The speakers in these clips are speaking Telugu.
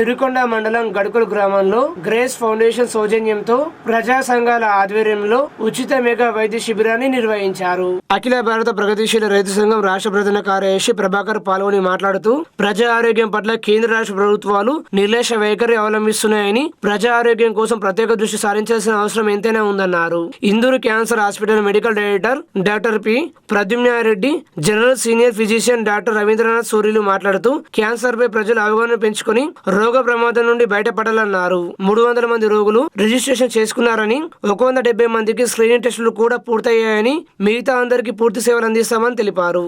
సిరికొండ మండలం గడుకుల గ్రామంలో గ్రేస్ ఫౌండేషన్ సౌజన్యంతో ప్రజా సంఘాల ఆధ్వర్యంలో ఉచిత మెగా వైద్య శిబిరాన్ని నిర్వహించారు. అఖిల భారత ప్రగతిశీల రైతు సంఘం రాష్ట్ర ప్రధాన కార్యదర్శి ప్రభాకర్ పాల్గొని మాట్లాడుతూ ప్రజా ఆరోగ్యం పట్ల కేంద్ర రాష్ట్ర ప్రభుత్వాలు నిర్లక్ష్య వైఖరి అవలంబిస్తున్నాయని ప్రజా ఆరోగ్యం కోసం ప్రత్యేక దృష్టి సారించాల్సిన అవసరం ఎంతైనా ఉందన్నారు. Indur cancer hospital medical director doctor P. Pradyumna Reddy general senior physician doctor Ravindranath సూర్యులు మాట్లాడుతూ క్యాన్సర్ పై ప్రజలు అవగాహన పెంచుకొని రోగ ప్రమాదం నుండి బయటపడాలన్నారు. మూడు వందల మంది రోగులు రిజిస్ట్రేషన్ చేసుకున్నారని ఒక వంద డెబ్బై మందికి స్క్రీనింగ్ టెస్టులు కూడా పూర్తయ్యాయని మిగతా అందరికీ పూర్తి సేవలు అందిస్తామని తెలిపారు.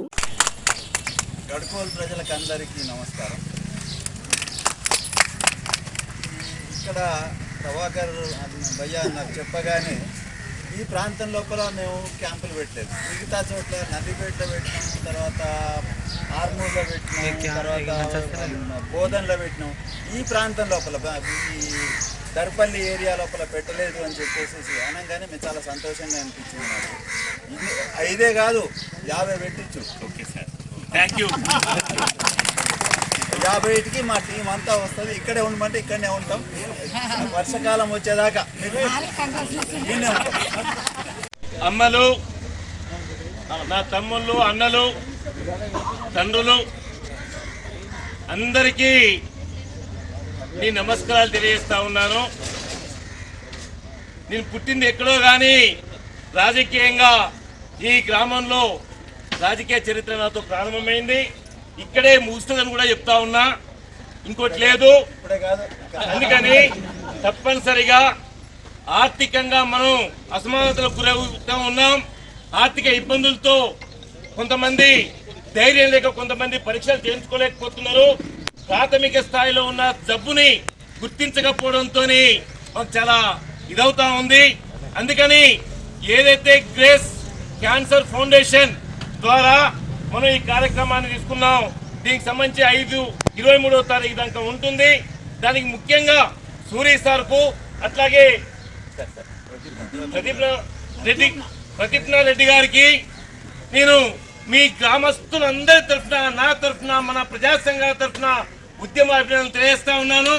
గడుకోలు ప్రజలకు అందరికీ నమస్కారం ఇక్కడ ప్రభాకర్ భయ్య నాకు చెప్పగానే ఈ ప్రాంతం లోపల మేము క్యాంపులు పెట్టలేదు. మిగతా చోట్ల నదిపేటలో పెట్టినాం తర్వాత ఆర్మూర్లో పెట్టినాం తర్వాత బోధన్లో పెట్టినాం. ఈ ప్రాంతం లోపల ఈ దర్పల్లి ఏరియా లోపల పెట్టలేదు అని చెప్పేసి అనగానే మేము చాలా సంతోషంగా అనిపించింది నాకు ఇది ఐదే కాదు యాభై పెట్టించు ఓకే సార్. థ్యాంక్ యూ యాభై ఐదుకి మా టీం అంతా వస్తుంది. ఇక్కడే ఉండమంటే ఇక్కడనే ఉంటాం. వర్షాకాలం వచ్చేదాకా. అమ్మలు నా తమ్ముళ్ళు అన్నలు తండ్రులు అందరికీ నీ నమస్కారాలు తెలియజేస్తా ఉన్నాను. నేను పుట్టింది ఎక్కడో కానీ రాజకీయంగా ఈ గ్రామంలో రాజకీయ చరిత్ర నాతో ప్రారంభమైంది. ఇక్కడే ముగుస్తుందని కూడా చెప్తా ఉన్నా. ఇంకోటి లేదు. అందుకని తప్పనిసరిగా ఆర్థికంగా మనం అసమానతలకు గురవుతూ ఉన్నాం. ఆర్థిక ఇబ్బందులతో కొంతమంది ధైర్యం లేక కొంతమంది పరీక్షలు చేయించుకోలేకపోతున్నారు. ప్రాథమిక స్థాయిలో ఉన్న జబ్బుని గుర్తించకపోవడంతో మాకు చాలా ఇదవుతా ఉంది. అందుకని ఏదైతే గ్రేస్ క్యాన్సర్ ఫౌండేషన్ ద్వారా మనం ఈ కార్యక్రమాన్ని తీసుకున్నాం. దీనికి సంబంధించి ఐదు ఇరవై మూడవ తారీఖు దాకా ఉంటుంది. దానికి ముఖ్యంగా సూర్య సార్కు అట్లాగే ప్రదీప్ రెడ్డి ప్రదీప్నా రెడ్డి గారికి నేను మీ గ్రామస్తులందరి తరఫున నా తరఫున మన ప్రజా సంఘాల తరఫున ఉద్యమ అభినందనలు తెలియజేస్తా ఉన్నాను.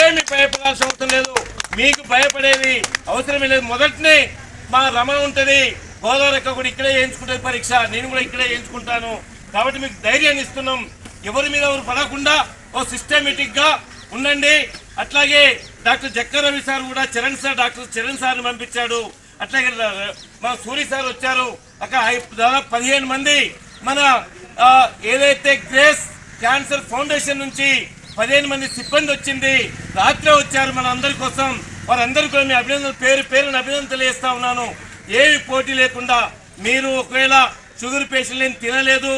ఏమి భయపడాల్సిన అవసరం లేదు. మీకు భయపడేది అవసరమే లేదు. మొదటినే మా రమణ ఉంటుంది. గోదావరి కూడా ఇక్కడే చేయించుకుంటుంది పరీక్ష. నేను కూడా ఇక్కడే చేయించుకుంటాను. కాబట్టి మీకు ధైర్యాన్ని ఇస్తున్నాం. ఎవరి మీద ఎవరు పడకుండా ఓ సిస్టమేటిక్గా ఉండండి. అట్లాగే డాక్టర్ జక్కర్ రవి సార్ కూడా చరణ్ సార్ డాక్టర్ చరణ్ సార్ని పంపించాడు. అట్లాగే మా సూరి సార్ వచ్చారు. అక్కడ ఐ- దాదాపు పదిహేను మంది మన ఏదైతే గ్రేస్ క్యాన్సర్ ఫౌండేషన్ నుంచి పదిహేను మంది సిబ్బంది వచ్చింది. రాత్రే వచ్చారు మన అందరి కోసం. వారందరికీ కూడా మీ అభినందనలు పేరు పేరుని అభినందన తెలియజేస్తా ఉన్నాను. ఏమి పోటీ లేకుండా మీరు ఒకవేళ షుగర్ పేషెంట్ తినలేదు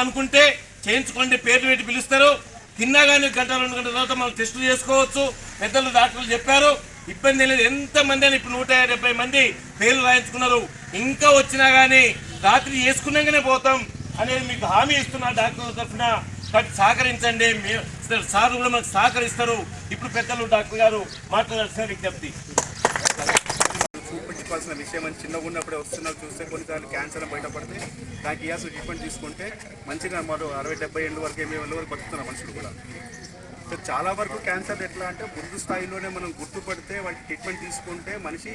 అనుకుంటే చేయించుకోండి పేర్లు పెట్టి పిలుస్తారు. తిన్నా కానీ గంట రెండు గంటల తర్వాత మనం టెస్టులు చేసుకోవచ్చు. పెద్దలు డాక్టర్లు చెప్పారు. ఇబ్బంది లేదు. ఎంతమంది అని ఇప్పుడు నూట డెబ్బై మంది పేర్లు రాయించుకున్నారు. ఇంకా వచ్చినా కానీ రాత్రి చేసుకున్నాకనే పోతాం అనేది మీకు హామీ ఇస్తున్నా డాక్టర్ల తరఫున. కాబట్టి సహకరించండి. సార్ కూడా మనకు సహకరిస్తారు. ఇప్పుడు పెద్దలు డాక్టర్ గారు మాట్లాడాల్సిన విజ్ఞప్తి. చూపించుకోవాల్సిన విషయం అని చిన్నగా ఉన్నప్పుడే వస్తున్నారు చూస్తే కొన్నిసార్లు క్యాన్సర్ బయటపడితే దానికి ఇయాల్సిన ట్రీట్మెంట్ తీసుకుంటే మంచిగా మరో అరవై డెబ్బై ఏళ్ళ వరకు ఎనిమిది ఏళ్ళ వరకు బతుకుతున్నారు మనుషులు కూడా. సో చాలా వరకు క్యాన్సర్ ఎట్లా అంటే ముందు స్థాయిలోనే మనం గుర్తుపడితే వాటి ట్రీట్మెంట్ తీసుకుంటే మనిషి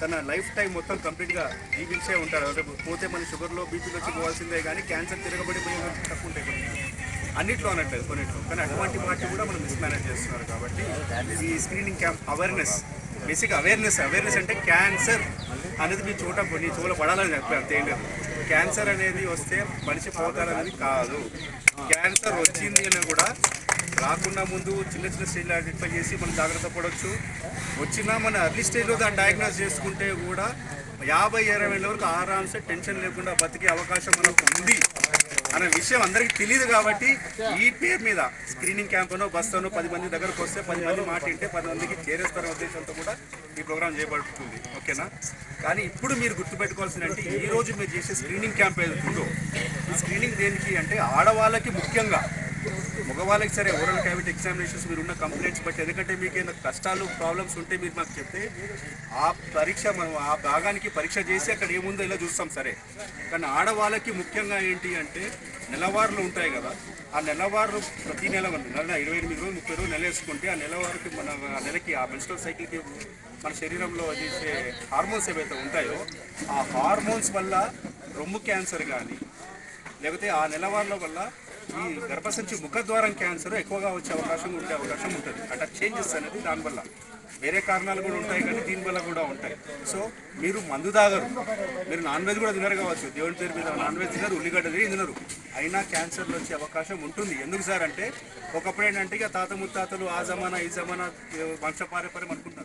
తన లైఫ్ టైం మొత్తం కంప్లీట్గా జీవించే ఉంటాడు. అంటే పోతే మన షుగర్లో బీపీలో వచ్చి పోవాల్సిందే కానీ క్యాన్సర్ తిరగబడి పోయే తక్కువ ఉంటాయి కొన్ని. అన్నిట్లో అనట్లేదు కొన్నిట్లో. కానీ అటువంటి వాటి కూడా మనం మిస్మేనేజ్ చేస్తున్నారు కాబట్టి ఈ screening camp awareness basic awareness awareness అంటే క్యాన్సర్ అనేది మీ చోట నీ చోట పడాలని చెప్పి అంతే లేదు. క్యాన్సర్ అనేది వస్తే మనిషి పోతాడనేది కాదు. క్యాన్సర్ వచ్చింది అని కూడా రాకుండా ముందు చిన్న చిన్న స్టేజ్లో ఐడెంటిఫై చేసి మనం జాగ్రత్త పడవచ్చు వచ్చినా మన అర్లీ స్టేజ్లో దాన్ని డయాగ్నోస్ చేసుకుంటే కూడా యాభై ఇరవై వరకు ఆరామ్సే టెన్షన్ లేకుండా బతికే అవకాశం మనకు ఉంది. అనే విషయం అందరికీ తెలియదు కాబట్టి ఈ పేరు మీద స్క్రీనింగ్ క్యాంపునో బస్సునో పది మంది దగ్గరకు వస్తే పది మంది మాట వింటే పది మందికి చేరేస్తారనే ఉద్దేశంతో కూడా ఈ ప్రోగ్రామ్ చేయబడుతుంది. ఓకేనా? కానీ ఇప్పుడు మీరు గుర్తుపెట్టుకోవాల్సింది అంటే ఈ రోజు మీరు చేసే స్క్రీనింగ్ క్యాంప్ ఏదో ఈ స్క్రీనింగ్ దేనికి అంటే ఆడవాళ్ళకి ముఖ్యంగా మగవాళ్ళకి సరే ఓరల్ క్యావిటీ ఎగ్జామినేషన్స్ మీరు ఉన్న కంప్లైంట్స్ బట్టి ఎందుకంటే మీకు ఏమైనా కష్టాలు ప్రాబ్లమ్స్ ఉంటే మీరు మాకు చెప్తే ఆ పరీక్ష మనం ఆ భాగానికి పరీక్ష చేసి అక్కడ ఏముందో ఇలా చూస్తాం సరే. కానీ ఆడవాళ్ళకి ముఖ్యంగా ఏంటి అంటే నెలవారులు ఉంటాయి కదా ఆ నెలవారు ప్రతి నెల నెల ఇరవై ఎనిమిది రోజులు ముప్పై రోజులు నెల వేసుకుంటే ఆ నెలవారికి మన ఆ నెలకి ఆ మెన్స్ట్రల్ సైకిల్కి మన శరీరంలో చేసే హార్మోన్స్ ఏవైతే ఉంటాయో ఆ హార్మోన్స్ వల్ల రొమ్ము క్యాన్సర్ కానీ లేకపోతే ఆ నెలవారుల వల్ల ఈ గర్భసంచి ముఖద్వారం క్యాన్సర్ ఎక్కువగా వచ్చే అవకాశం ఉండే అవకాశం ఉంటుంది. అంటే చేంజెస్ అనేది దానివల్ల వేరే కారణాలు కూడా ఉంటాయి కానీ దీనివల్ల కూడా ఉంటాయి. సో మీరు మందు తాగరు. మీరు నాన్ వెజ్ కూడా తినరు కావచ్చు. దేవుని పేరు మీద నాన్ వెజ్ తినరు ఉల్లిగడ్డ తినరు. అయినా క్యాన్సర్లు వచ్చే అవకాశం ఉంటుంది. ఎందుకు సార్ అంటే ఒకప్పుడు ఏంటంటే ఇక తాత ముత్తాతలు ఆ జమానా ఈ జమానా వంశపారపర్యం అనుకుంటారు.